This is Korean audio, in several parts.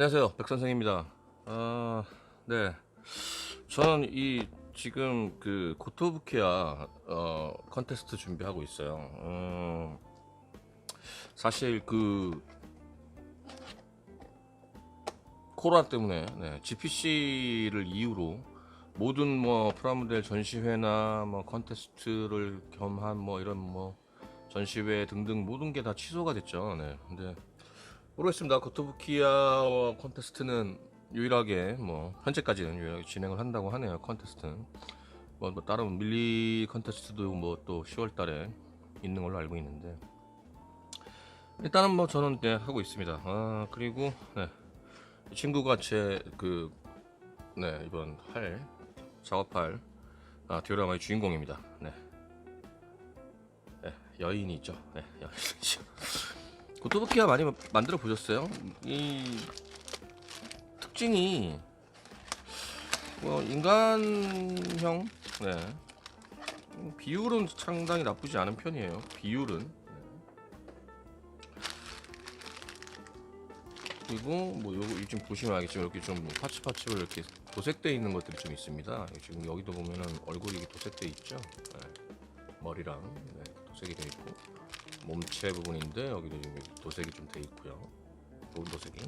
안녕하세요 백선생입니다 아, 네 저는 이 지금 그 고토부키아 어, 컨테스트 준비하고 있어요 음, 사실 그 코로나 때문에 네, GPC를 이유로 모든 뭐 프라모델 전시회나 뭐 컨테스트를 겸한 뭐 이런 뭐 전시회 등등 모든 게 다 취소가 됐죠. 네. 근데 모르겠습니다. 고토부키아 컨테스트는 유일하게 뭐 현재까지는 유일하게 진행을 한다고 하네요. 컨테스트는 뭐, 뭐 다른 밀리 컨테스트도 뭐 또 10월달에 있는 걸로 알고 있는데 일단은 뭐 저는 네, 하고 있습니다. 아 그리고 네. 이 친구가 제그 네, 이번 할 작업할 아, 디오라마의 주인공입니다. 네. 네, 여인이죠. 네, 여인이죠. 고토부키아 많이 마- 만들어 보셨어요? 이 특징이 뭐 인간형 네. 음, 비율은 상당히 나쁘지 않은 편이에요. 비율은 그리고 뭐 요거 지금 보시면 알겠지만 이렇게 좀뭐 파츠 파츠로 이렇게 도색되어 있는 것들이 좀 있습니다. 지금 여기도 보면은 얼굴이 도색되어 있죠. 네. 머리랑 네, 도색이 되어 있고 몸체 부분인데 여기도 지금 도색이 좀 되어 있고요. 좋은 도색이.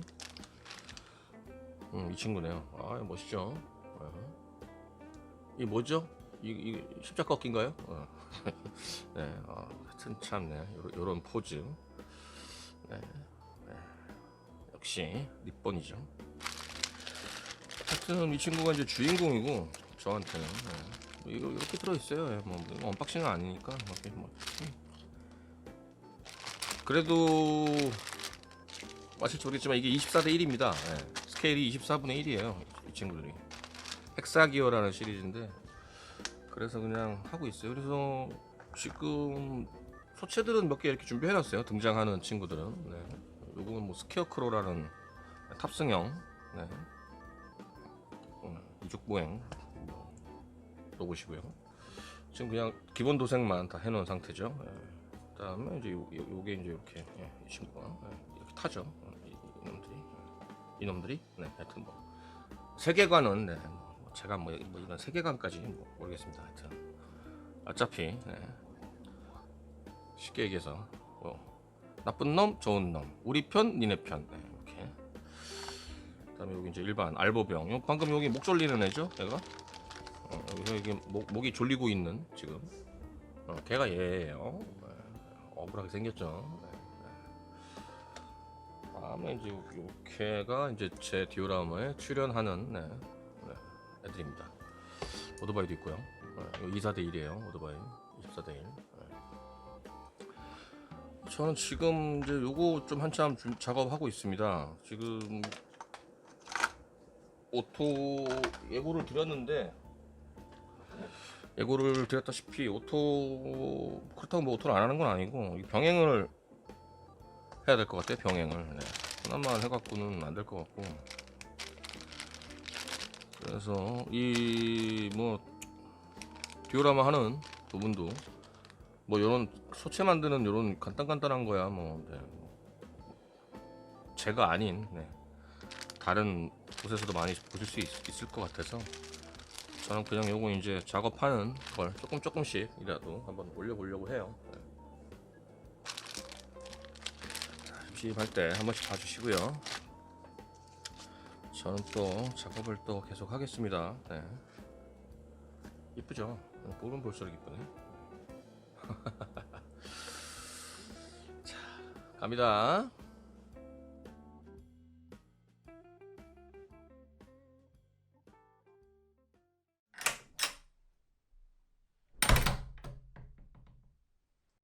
음, 이 친구네요. 아 멋있죠. 어. 이 뭐죠? 이, 이 십자 꺾인가요? 어. 네, 어, 하여튼 참네. 요런, 요런 포즈. 네. 역시 리본이죠. 하여튼 이 친구가 이제 주인공이고 저한테는 네. 이거 이렇게 들어 있어요. 뭐, 뭐 언박싱은 아니니까 이렇게 뭐. 음. 그래도 아실지 모르겠지만 이게 24대 1입니다. 스케일이 24분의 1이에요. 이 친구들이 헥사기어라는 시리즈인데 그래서 그냥 하고 있어요. 그래서 지금 소체들은 몇 개 이렇게 준비해놨어요. 등장하는 친구들은. 네. 요거는 뭐 스퀘어크로라는 탑승형 네. 음, 이족보행 뭐 로봇이고요. 지금 그냥 기본 도색만 다 해놓은 상태죠. 예. 그다음에 이제 요, 요, 요 게 이제 이렇게 예, 이 친구가 예, 이렇게 타죠. 어, 이, 이놈들이 예. 이놈들이 네 하여튼 뭐 세계관은 네, 뭐 제가 뭐, 뭐 이런 세계관까지 뭐 모르겠습니다. 하여튼 어차피 네. 쉽게 얘기해서 뭐 나쁜 놈, 좋은 놈, 우리 편, 니네 편, 네, 이렇게. 그다음에 여기 이제 일반 알보병. 요 방금 여기 목 졸리는 애죠, 얘가. 어, 여기서 이게 목, 목이 졸리고 있는 지금. 어, 걔가 얘예요. 네, 억울하게 생겼죠. 네, 네. 다음에 이제 걔가 이제 제 디오라마에 출연하는 네, 네, 애들입니다. 오토바이도 있고요. 네, 2사대 1이에요. 오토바이 24대 1. 저는 지금 이제 요거 좀 한참 좀 작업하고 있습니다. 지금 오토 예고를 드렸는데 예고를 드렸다시피 오토 그렇다고 뭐 오토를 안 하는 건 아니고 이 병행을 해야 될 것 같아요. 병행을 네. 하나만 해갖고는 안 될 것 같고 그래서 이 뭐 디오라마 하는 부분도 뭐 이런 소체 만드는 이런 간단간단한 거야 뭐 네. 제가 아닌 네. 다른 곳에서도 많이 보실 수 있, 을것 같아서 저는 그냥 요거 이제 작업하는 걸 조금 조금씩이라도 한번 올려보려고 해요. 심심할 때 한 번씩 봐주시고요. 저는 또 작업을 또 계속 하겠습니다. 네. 이쁘죠? 보면 볼수록 이쁘네. 자, 갑니다.